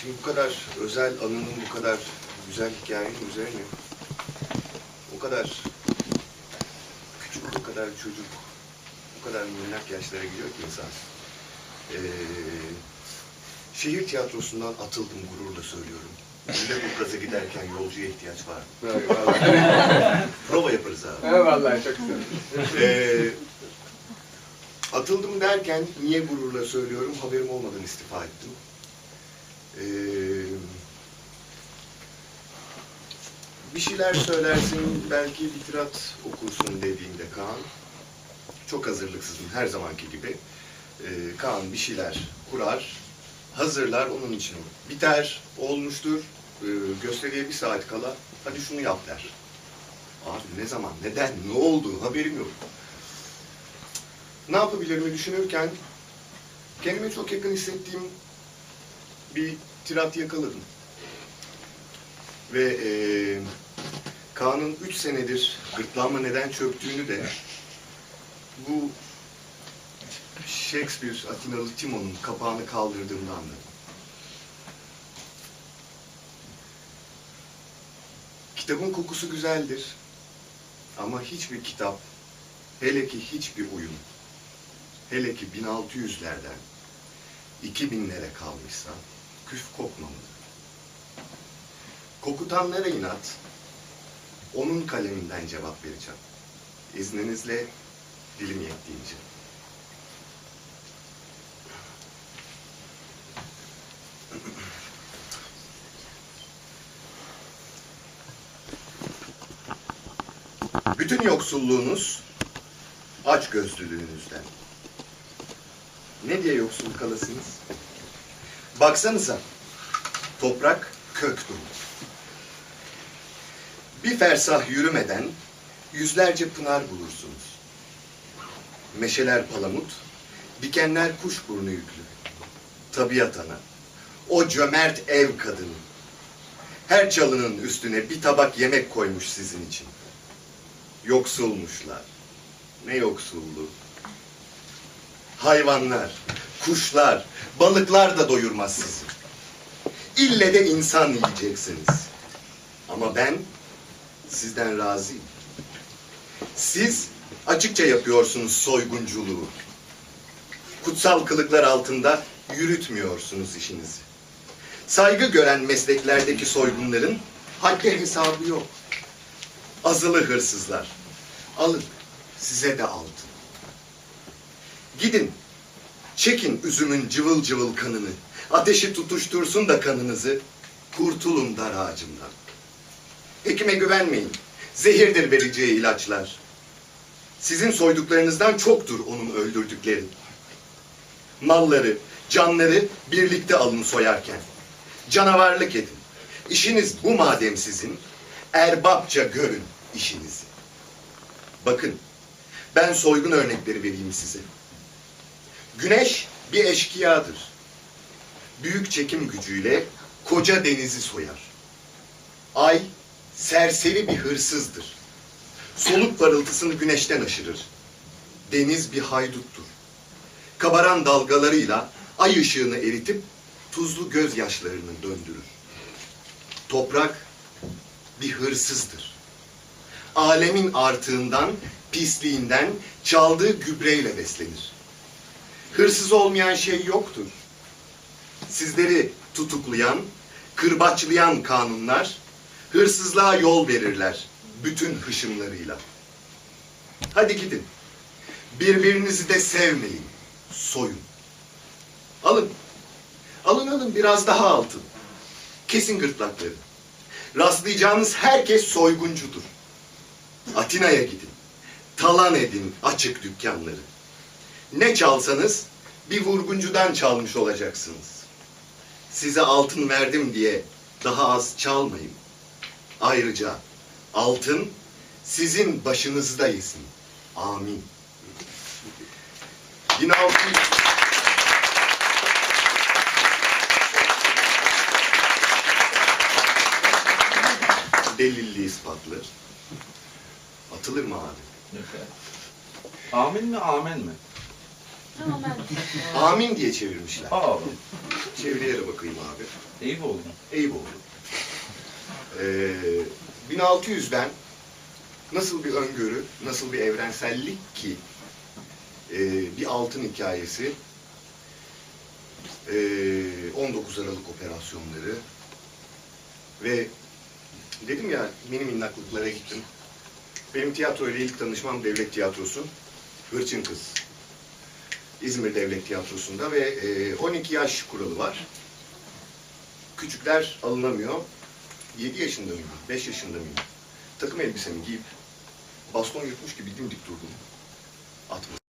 Şimdi bu kadar özel anının bu kadar güzel hikayenin üzerine o kadar küçük, o kadar çocuk, o kadar minnak yaşlara gidiyor ki insan. Ee, şehir tiyatrosundan atıldım gururla söylüyorum. Bir de bu gaza giderken yolcuya ihtiyaç var. Prova yaparız abi. Eyvallah çok güzel. Ee, atıldım derken niye gururla söylüyorum haberim olmadan istifa ettim. Ee, bir şeyler söylersin belki bitirat okursun dediğinde Kaan çok hazırlıksızım her zamanki gibi. Ee, Kaan bir şeyler kurar, hazırlar onun için. Biter, olmuştur, ee, gösteriye bir saat kala hadi şunu yap der. Abi ne zaman, neden, ne oldu haberim yok. Ne yapabilirimi düşünürken kendime çok yakın hissettiğim bir tirat yakaladım. Ve eee Kaan'ın üç senedir gırtlağıma neden çöktüğünü de bu Shakespeare Atinalı Timon'un kapağını kaldırdığımda anladım. Kitabın kokusu güzeldir. Ama hiçbir kitap, hele ki hiçbir oyun, hele ki 1600'lerden 2000'lere kalmışsa küf kokmamalı. Kokutanlara inat, onun kaleminden cevap vereceğim. İzninizle dilim yettiğince. Bütün yoksulluğunuz aç gözlülüğünüzden. Ne diye yoksul kalasınız? Baksanıza, toprak kök dolu. Bir fersah yürümeden yüzlerce pınar bulursunuz. Meşeler palamut, dikenler kuşburnu yüklü. Tabiat ana, o cömert ev kadını. Her çalının üstüne bir tabak yemek koymuş sizin için. Yoksulmuşlar. Ne yoksulluğu. Hayvanlar, kuşlar, balıklar da doyurmaz sizi. İlle de insan yiyeceksiniz. Ama ben sizden razıyım. Siz açıkça yapıyorsunuz soygunculuğu. Kutsal kılıklar altında yürütmüyorsunuz işinizi. Saygı gören mesleklerdeki soygunların haddi hesabı yok. Azılı hırsızlar. Alın size de altın. Gidin çekin üzümün cıvıl cıvıl kanını. Ateşi tutuştursun da kanınızı. Kurtulun dar ağacımdan. Hekime güvenmeyin. Zehirdir vereceği ilaçlar. Sizin soyduklarınızdan çoktur onun öldürdükleri. Malları, canları birlikte alın soyarken. Canavarlık edin. İşiniz bu madem sizin, erbapça görün işinizi. Bakın, ben soygun örnekleri vereyim size. Güneş bir eşkıyadır. Büyük çekim gücüyle koca denizi soyar. Ay serseri bir hırsızdır. Soluk parıltısını güneşten aşırır. Deniz bir hayduttur. Kabaran dalgalarıyla ay ışığını eritip tuzlu gözyaşlarını döndürür. Toprak bir hırsızdır. Alemin artığından, pisliğinden çaldığı gübreyle beslenir. Hırsız olmayan şey yoktur. Sizleri tutuklayan, kırbaçlayan kanunlar hırsızlığa yol verirler bütün hışımlarıyla. Hadi gidin. Birbirinizi de sevmeyin. Soyun. Alın. Alın alın biraz daha altın. Kesin gırtlakları. Rastlayacağınız herkes soyguncudur. Atina'ya gidin. Talan edin açık dükkanları. Ne çalsanız bir vurguncudan çalmış olacaksınız. Size altın verdim diye daha az çalmayın. Ayrıca altın sizin başınızda yesin. Amin. 1600 delilli ispatlı. Atılır mı abi? Amin mi amen mi? Tamam ben. Amin diye çevirmişler. Aa, Çeviriye de bakayım abi. iyi oldu. Eyüboğlu. Ee, 1600'den nasıl bir öngörü, nasıl bir evrensellik ki e, bir altın hikayesi, e, 19 Aralık operasyonları ve dedim ya mini minnaklıklara gittim. Benim tiyatro ile ilk tanışmam devlet tiyatrosu, Hırçın Kız. İzmir Devlet Tiyatrosu'nda ve e, 12 yaş kuralı var küçükler alınamıyor. 7 yaşında mıyım, 5 yaşında mıyım? Takım elbisemi giyip baston yırtmış gibi dimdik durdum. Atma.